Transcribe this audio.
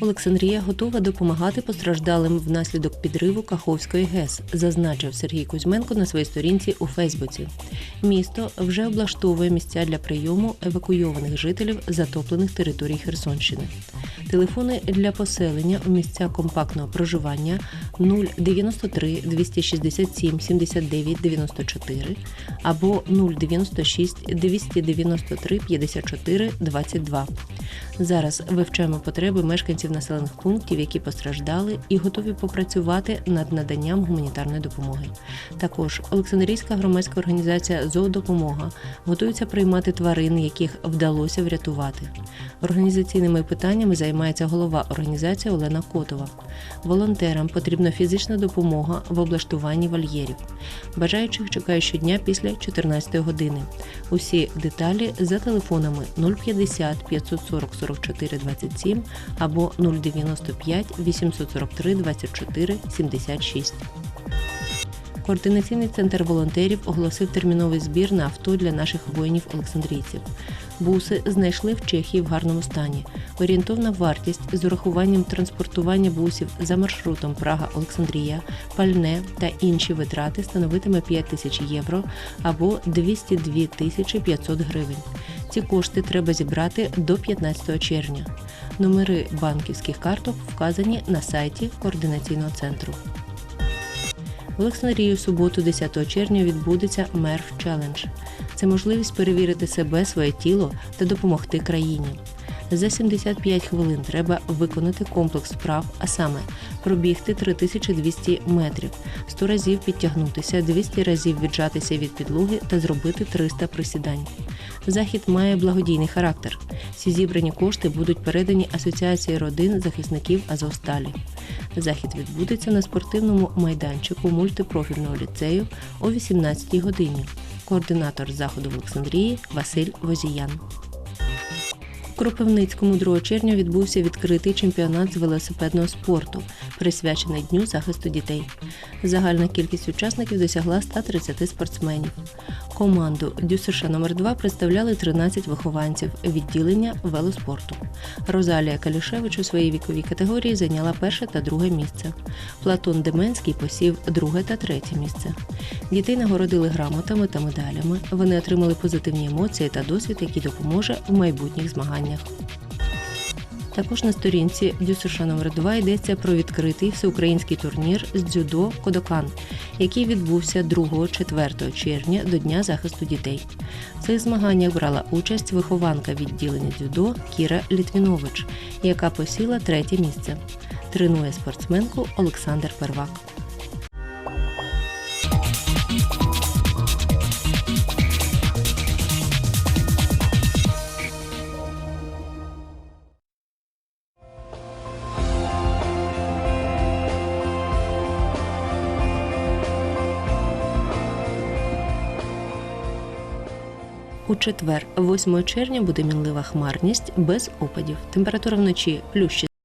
Олександрія готова допомагати постраждалим внаслідок підриву Каховської ГЕС, зазначив Сергій Кузьменко на своїй сторінці у Фейсбуці. Місто вже облаштовує місця для прийому евакуйованих жителів затоплених територій Херсонщини. Телефони для поселення у місця компактного проживання 093 267 79 94 або 096 293 54 22. Зараз вивчаємо потреби мешканців населених пунктів, які постраждали, і готові попрацювати над наданням гуманітарної допомоги. Також Олександрійська громадська організація Зоодопомога готується приймати тварин, яких вдалося врятувати. Організаційними питаннями займається голова організації Олена Котова. Волонтерам потрібна фізична допомога в облаштуванні вольєрів. Бажаючих чекає щодня після 14 години. Усі деталі за телефонами 050 540 44 27 або 095 843 24 76. Координаційний центр волонтерів оголосив терміновий збір на авто для наших воїнів-олександрійців. Буси знайшли в Чехії в гарному стані. Орієнтовна вартість з урахуванням транспортування бусів за маршрутом Прага-Олександрія, пальне та інші витрати становитиме 5 тисяч євро або 202 тисячі 500 гривень. Ці кошти треба зібрати до 15 червня. Номери банківських карток вказані на сайті координаційного центру. В Олександрії в суботу, 10 червня, відбудеться Мерф Челендж. Це можливість перевірити себе, своє тіло та допомогти країні. За 75 хвилин треба виконати комплекс вправ, а саме пробігти 3200 метрів, 100 разів підтягнутися, 200 разів віджатися від підлоги та зробити 300 присідань. Захід має благодійний характер. Всі зібрані кошти будуть передані Асоціації родин захисників Азовсталі. Захід відбудеться на спортивному майданчику мультипрофільного ліцею о 18 годині. Координатор заходу в Олександрії Василь Возіян. Кропивницькому 2 червня відбувся відкритий чемпіонат з велосипедного спорту, присвячений Дню захисту дітей. Загальна кількість учасників досягла 130 спортсменів. Команду ДЮСШ номер 2 представляли 13 вихованців відділення велоспорту. Розалія Калішевич у своїй віковій категорії зайняла перше та друге місце. Платон Деменський посів друге та третє місце. Дітей нагородили грамотами та медалями. Вони отримали позитивні емоції та досвід, який допоможе в майбутніх змаганнях. Також на сторінці ДЮСШ номер 2 йдеться про відкритий всеукраїнський турнір з дзюдо Кодокан, який відбувся 2-4 червня до Дня захисту дітей. В цих змаганнях брала участь вихованка відділення дзюдо Кіра Літвінович, яка посіла третє місце. Тренує спортсменку Олександр Первак. У четвер, 8 червня, буде мінлива хмарність без опадів. Температура вночі плюс